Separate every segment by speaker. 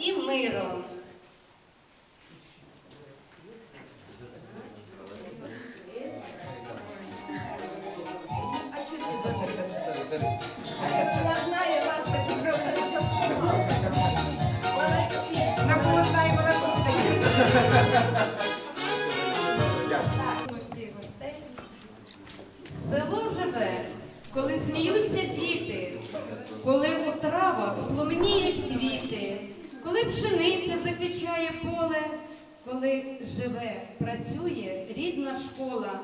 Speaker 1: і миром. Село живе, коли сміються діти, коли у травах пламеніють коли пшениця заквічає поле, коли живе, працює рідна школа.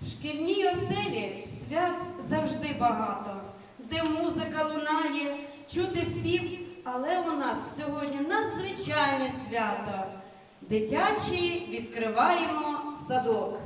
Speaker 1: В шкільній оселі свят завжди багато, де музика лунає, чути спів, але у нас сьогодні надзвичайне свято. Дитячий відкриваємо садок.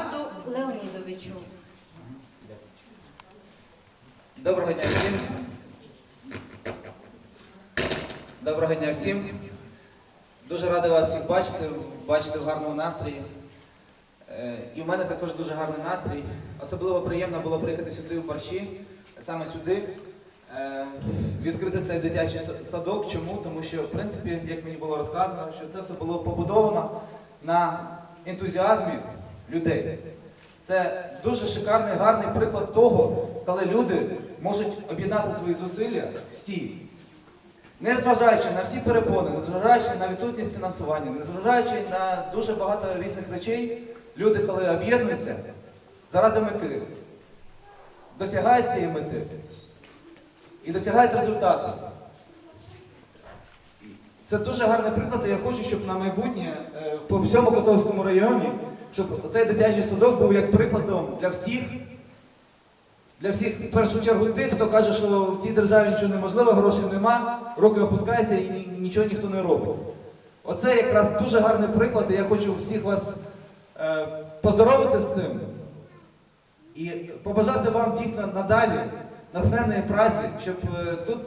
Speaker 1: Едуарду Леонідовичу.
Speaker 2: Доброго дня всім. Доброго дня всім. Дуже радий вас всіх бачити, бачити в гарному настрої. Е, І в мене також дуже гарний настрій. Особливо приємно було приїхати сюди в Борщі, саме сюди, е, відкрити цей дитячий садок. Чому? Тому що, в принципі, як мені було розказано, що це все було побудовано на ентузіазмі людей. Це дуже шикарний, гарний приклад того, коли люди можуть об'єднати свої зусилля всі, незважаючи на всі перепони, незважаючи на відсутність фінансування, незважаючи на дуже багато різних речей, люди, коли об'єднуються заради мети, досягають цієї мети і досягають результату. Це дуже гарний приклад, і я хочу, щоб на майбутнє е, по всьому Котовському районі, щоб цей дитячий садок був як прикладом для всіх, для всіх, в першу чергу, тих, хто каже, що в цій державі нічого неможливо, грошей нема, руки опускаються і нічого ніхто не робить. Оце якраз дуже гарний приклад, і я хочу всіх вас е, поздоровити з цим і побажати вам дійсно надалі натхненної праці, щоб е, тут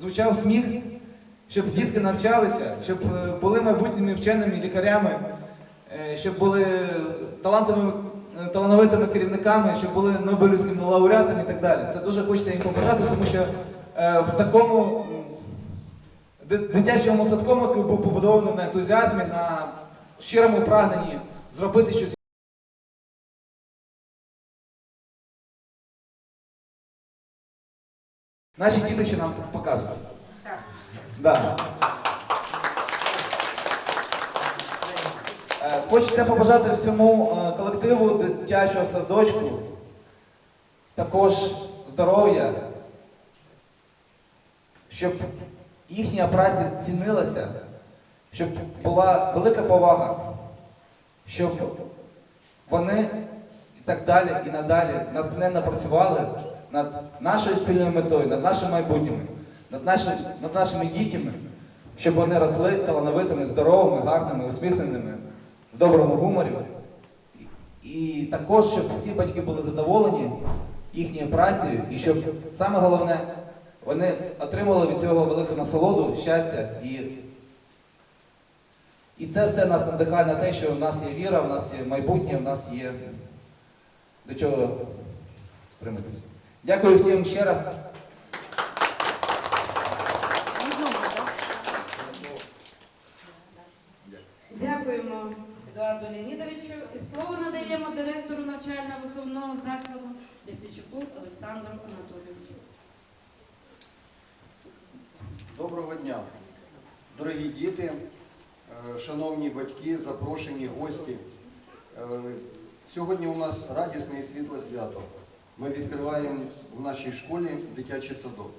Speaker 2: звучав сміх, щоб дітки навчалися, щоб е, були майбутніми вченими лікарями, щоб були талантовими, е, талановитими керівниками, щоб були Нобелівськими лауреатами і так далі. Це дуже хочеться їм побажати, тому що е, в такому дитячому садкому, який був побудований на ентузіазмі, на щирому прагненні зробити щось. Наші діти ще нам покажуть.
Speaker 3: Так.
Speaker 2: Да. Хочеться побажати всьому е, колективу дитячого садочку? Також здоров'я, щоб їхня праця цінилася, щоб була велика повага, щоб вони і так далі і надалі натхненно працювали над нашою спільною метою, над нашим майбутнім, над, нашим, над нашими дітьми, щоб вони росли талановитими, здоровими, гарними, усміхненими, доброму гуморі. І також, щоб всі батьки були задоволені їхньою працею, і щоб саме головне, вони отримали від цього велику насолоду, щастя і. І це все нас надихає на те, що в нас є віра, в нас є майбутнє, в нас є до чого стриматися. Дякую всім ще раз.
Speaker 1: Дякуємо Едуарду Леонідовичу. І слово надаємо директору навчально-виховного закладу Лісничуку Олександру Анатолійовичу.
Speaker 4: Доброго дня, дорогі діти, е, шановні батьки, запрошені гості. Е, Сьогодні у нас радісне і світле свято. Ми відкриваємо в нашій школі дитячий садок.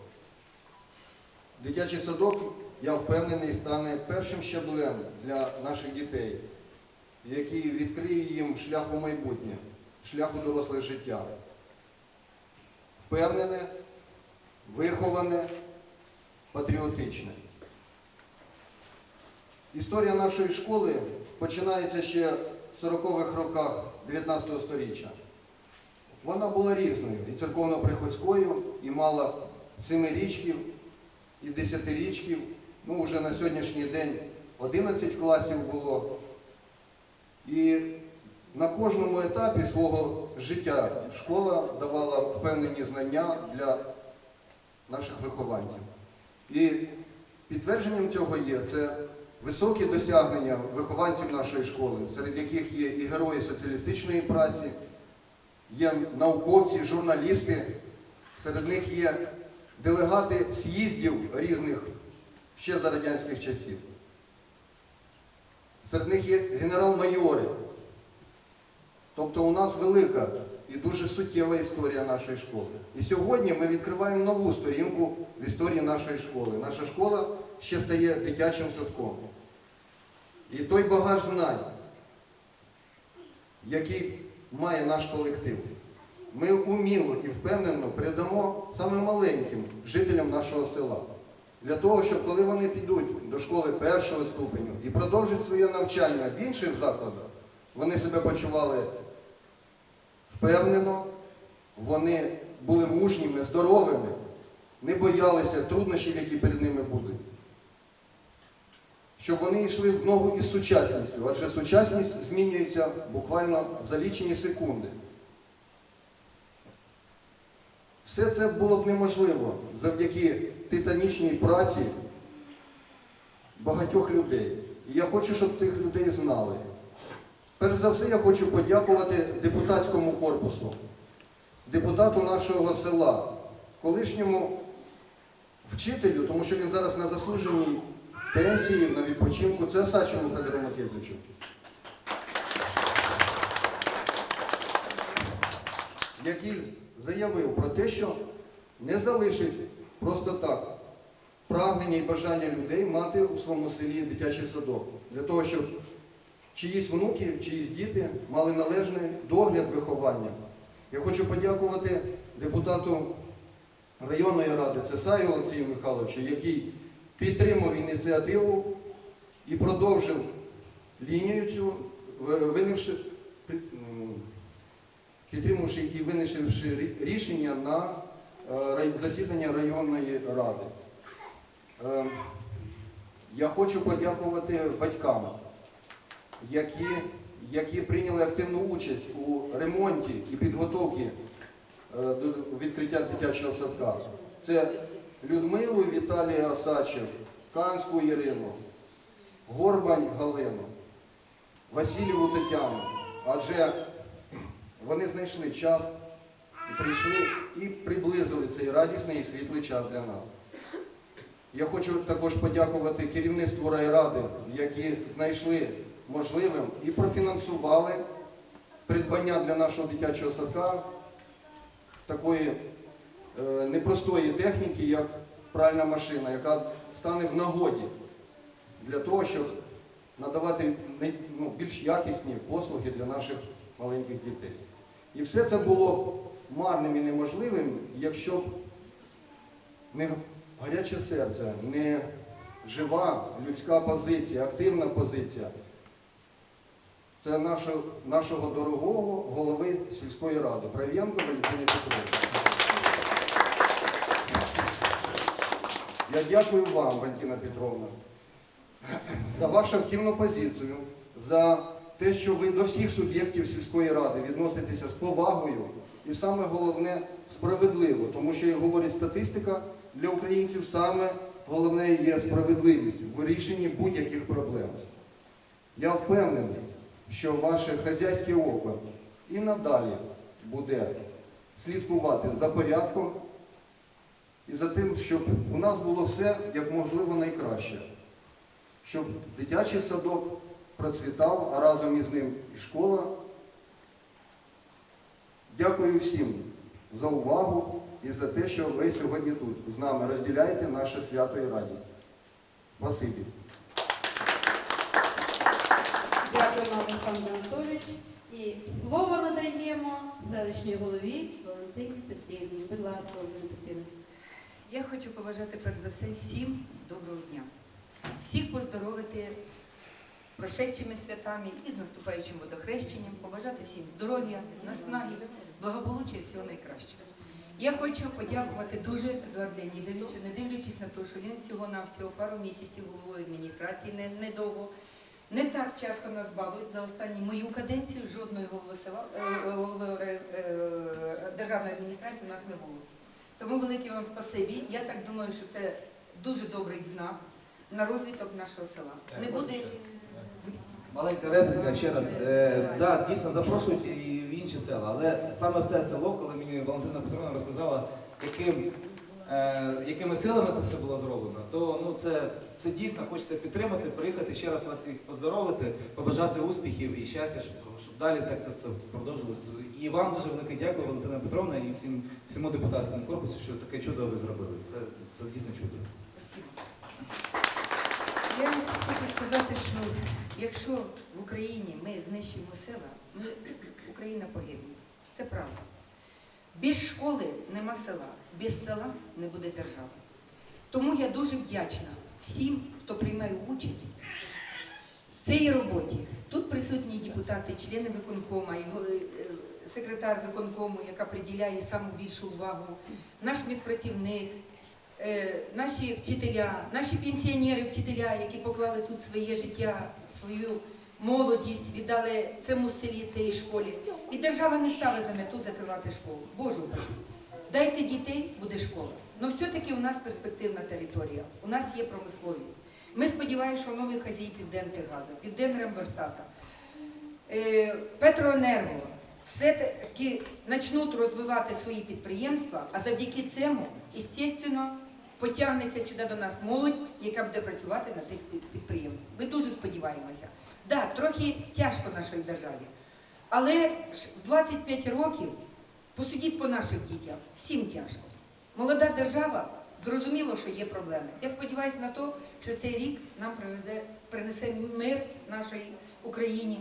Speaker 4: Дитячий садок, я впевнений, стане першим щаблем для наших дітей, який відкриє їм шлях у майбутнє, шлях у доросле життя. Впевнене, виховане, патріотичне. Історія нашої школи починається ще в 40-х роках 19 століття. Вона була різною і церковно-приходською, і мала семирічків, і десятирічків. Ну, вже на сьогоднішній день 11 класів було. І на кожному етапі свого життя школа давала впевнені знання для наших вихованців. І підтвердженням цього є це високі досягнення вихованців нашої школи, серед яких є і герої соціалістичної праці, є науковці, журналісти, серед них є делегати з'їздів різних ще за радянських часів. Серед них є генерал-майори. Тобто у нас велика і дуже суттєва історія нашої школи. І сьогодні ми відкриваємо нову сторінку в історії нашої школи. Наша школа ще стає дитячим садком. І той багаж знань, який має наш колектив, ми уміло і впевнено передамо саме маленьким жителям нашого села. Для того, щоб коли вони підуть до школи першого ступеню і продовжать своє навчання в інших закладах, вони себе почували впевнено, вони були мужніми, здоровими, не боялися труднощів, які перед ними будуть. Щоб вони йшли в ногу із сучасністю, адже сучасність змінюється буквально за лічені секунди. Все це було б неможливо завдяки титанічній праці багатьох людей. І я хочу, щоб цих людей знали. Перш за все, я хочу подякувати депутатському корпусу, депутату нашого села, колишньому вчителю, тому що він зараз на заслуженій пенсії, на відпочинку, це Сачому Федору Макетовичу. Який заявив про те, що не залишить просто так прагнення і бажання людей мати у своєму селі дитячий садок. Для того, щоб чиїсь внуки, чиїсь діти мали належний догляд виховання. Я хочу подякувати депутату районної ради Цесаю Олексію Михайловичу, який підтримав ініціативу і продовжив лінію цю, винивши, підтримавши і рі- рішення на е, засідання районної ради. Е, Я хочу подякувати батькам, які, які прийняли активну участь у ремонті і підготовці е, до відкриття дитячого садка. Це Людмилу Віталія Осадчев, Канську Ірину, Горбань Галину, Васильєву Тетяну. Адже вони знайшли час прийшли і приблизили цей радісний і світлий час для нас. Я хочу також подякувати керівництву райради, які знайшли можливим і профінансували придбання для нашого дитячого садка такої е, непростої техніки, як пральна машина, яка стане в нагоді для того, щоб надавати ну, більш якісні послуги для наших маленьких дітей. І все це було марним і неможливим, якщо б не гаряче серце, не жива людська позиція, активна позиція. Це нашого, нашого дорогого голови сільської ради Прав'янко Валентини Петровича. Я дякую вам, Валентина Петровна, за вашу активну позицію, за те, що ви до всіх суб'єктів сільської ради відноситеся з повагою і саме головне справедливо, тому що, як говорить статистика, для українців саме головне є справедливість в вирішенні будь-яких проблем. Я впевнений, що ваше хазяйське око і надалі буде слідкувати за порядком і за тим, щоб у нас було все як можливо найкраще. Щоб дитячий садок процвітав, а разом із ним і школа. Дякую всім за увагу і за те, що ви сьогодні тут з нами розділяєте наше свято і радість. Спасибі.
Speaker 1: Олександр Анатолійович. І слово надаємо селищній голові Валентині Петрівні. Будь ласка, Валентина Петрівна.
Speaker 3: Я хочу побажати перш за все всім доброго дня. Всіх поздоровити з прошедшими святами і з наступаючим водохрещенням, побажати всім здоров'я, наснаги, благополуччя і всього найкращого. Я хочу подякувати дуже Едуарду Леонідовичу, не дивлячись на те, що він всього на всього пару місяців головою адміністрації, недовго. Не так часто нас балують за останню мою каденцію, жодної голови села, е, голови е, е, державної адміністрації у нас не було. Тому велике вам спасибі. Я так думаю, що це дуже добрий знак на розвиток нашого села. Не буде
Speaker 2: Маленька репліка ще раз. Е, да, дійсно запрошують і в інші села, але саме в це село, коли мені Валентина Петровна розказала, яким, е, якими силами це все було зроблено, то ну, це, це дійсно хочеться підтримати, приїхати, ще раз вас всіх поздоровити, побажати успіхів і щастя, щоб, щоб далі так це все продовжилося. І вам дуже велике дякую, Валентина Петровна, і всім, всьому депутатському корпусу, що таке чудо ви зробили. Це, це дійсно чудо.
Speaker 3: Я хочу сказати, що якщо в Україні ми знищимо села, ми, Україна погибне. Це правда. Без школи нема села, без села не буде держави. Тому я дуже вдячна всім, хто приймає участь в цій роботі. Тут присутні депутати, члени виконкома, і го- е, секретар виконкому, яка приділяє саму більшу увагу, наш медпрацівник, е, наші вчителя, наші пенсіонери, вчителя, які поклали тут своє життя, свою молодість, віддали цьому селі, цій школі. І держава не ставить за мету закривати школу. Боже упаси. Дайте дітей, буде школа. Ну все-таки у нас перспективна територія, у нас є промисловість. Ми сподіваємося, що новий хазій Південтегазу, Південремберстата, е, Петроенерго все-таки почнуть розвивати свої підприємства, а завдяки цьому, звісно, потягнеться сюди до нас молодь, яка буде працювати на тих під- підприємствах. Ми дуже сподіваємося. Так, трохи тяжко нашій державі. Але в 25 років посидіть по наших дітях, всім тяжко. Молода держава, зрозуміло, що є проблеми. Я сподіваюся на те, що цей рік нам приведе, принесе мир нашій Україні,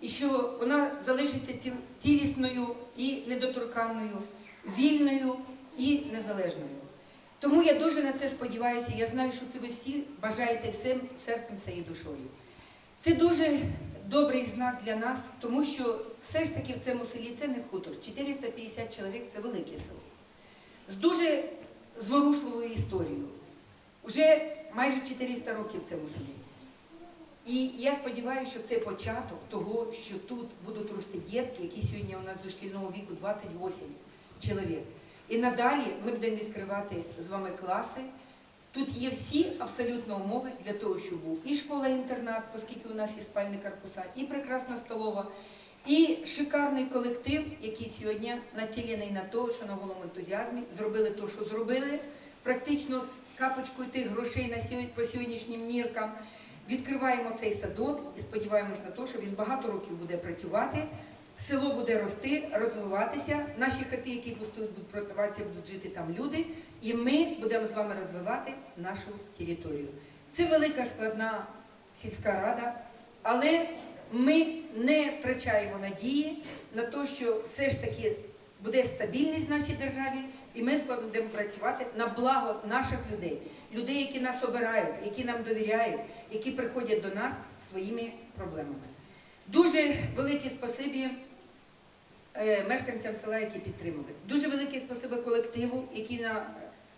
Speaker 3: і що вона залишиться цілісною і недоторканною, вільною і незалежною. Тому я дуже на це сподіваюся. Я знаю, що це ви всі бажаєте всім серцем, всією душою. Це дуже добрий знак для нас, тому що все ж таки в цьому селі це не хутор. 450 чоловік це велике село. З дуже зворушливою історією. Уже майже 400 років в цьому селі. І я сподіваюся, що це початок того, що тут будуть рости дітки, які сьогодні у нас до шкільного віку 28 чоловік. І надалі ми будемо відкривати з вами класи. Тут є всі абсолютно умови для того, щоб був і школа-інтернат, оскільки у нас є спальні корпуса, і прекрасна столова, і шикарний колектив, який сьогодні націлений на те, що на голому ентузіазмі зробили те, що зробили, практично з капочкою тих грошей на сьогодні, по сьогоднішнім міркам. Відкриваємо цей садок і сподіваємось на те, що він багато років буде працювати. Село буде рости, розвиватися. Наші хати, які пустують, будуть продаватися, будуть жити там люди. І ми будемо з вами розвивати нашу територію. Це велика складна сільська рада, але ми не втрачаємо надії на те, що все ж таки буде стабільність в нашій державі, і ми будемо працювати на благо наших людей, людей, які нас обирають, які нам довіряють, які приходять до нас своїми проблемами. Дуже велике спасибі е, мешканцям села, які підтримали. Дуже велике спасибі колективу, який на,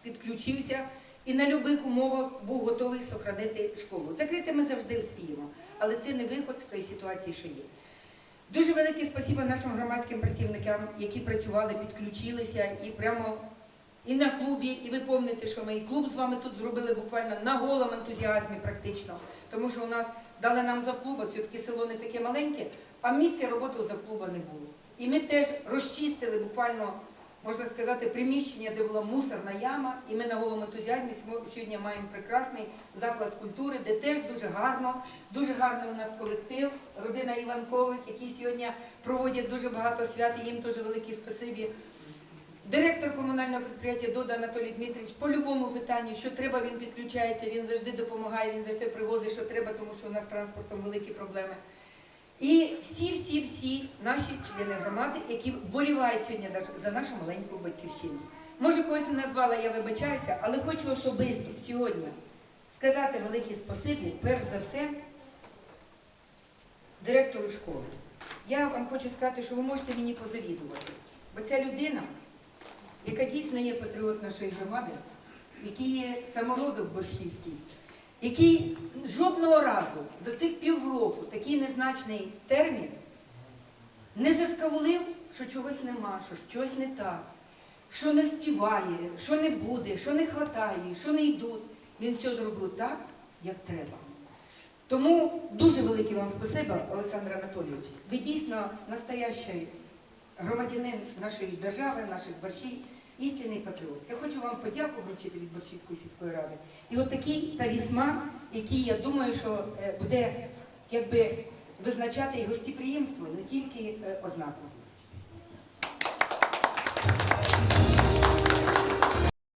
Speaker 3: підключився і на будь-яких умовах був готовий сохранити школу. Закрити ми завжди вспіємо, але це не виход з тої ситуації, що є. Дуже велике спасибі нашим громадським працівникам, які працювали, підключилися і прямо і на клубі, і ви пам'ятаєте, що ми і клуб з вами тут зробили буквально на голому ентузіазмі практично. Тому що у нас дали нам завклуба, все-таки село не таке маленьке, а місця роботи у завклуба не було. І ми теж розчистили буквально, можна сказати, приміщення, де була мусорна яма, і ми на голому ентузіазмі сьогодні маємо прекрасний заклад культури, де теж дуже гарно, дуже гарний у нас колектив, родина Іванкових, які сьогодні проводять дуже багато свят, і їм теж велике спасибі. Директор комунального підприємства Дода Анатолій Дмитрович по любому питанню, що треба, він підключається, він завжди допомагає, він завжди привозить, що треба, тому що у нас транспортом великі проблеми. І всі-всі-всі наші члени громади, які вболівають сьогодні за нашу маленьку батьківщину. Може, когось не назвала, я вибачаюся, але хочу особисто сьогодні сказати велике спасибі, перш за все, директору школи. Я вам хочу сказати, що ви можете мені позавідувати. Бо ця людина, яка дійсно є патріот нашої громади, який є самородок борщівський, який жодного разу за цих півроку такий незначний термін не заскавулив, що чогось нема, що щось не так, що не співає, що не буде, що не хватає, що не йдуть. Він все зробив так, як треба. Тому дуже велике вам спасибо, Олександр Анатолійович. Ви дійсно настоящий громадянин нашої держави, наших борщів, істинний патріот. Я хочу вам подяку вручити від Борщівської сільської ради. І от такий талісман, який я думаю, що е, буде якби визначати і гостеприємство, не тільки е, ознаку.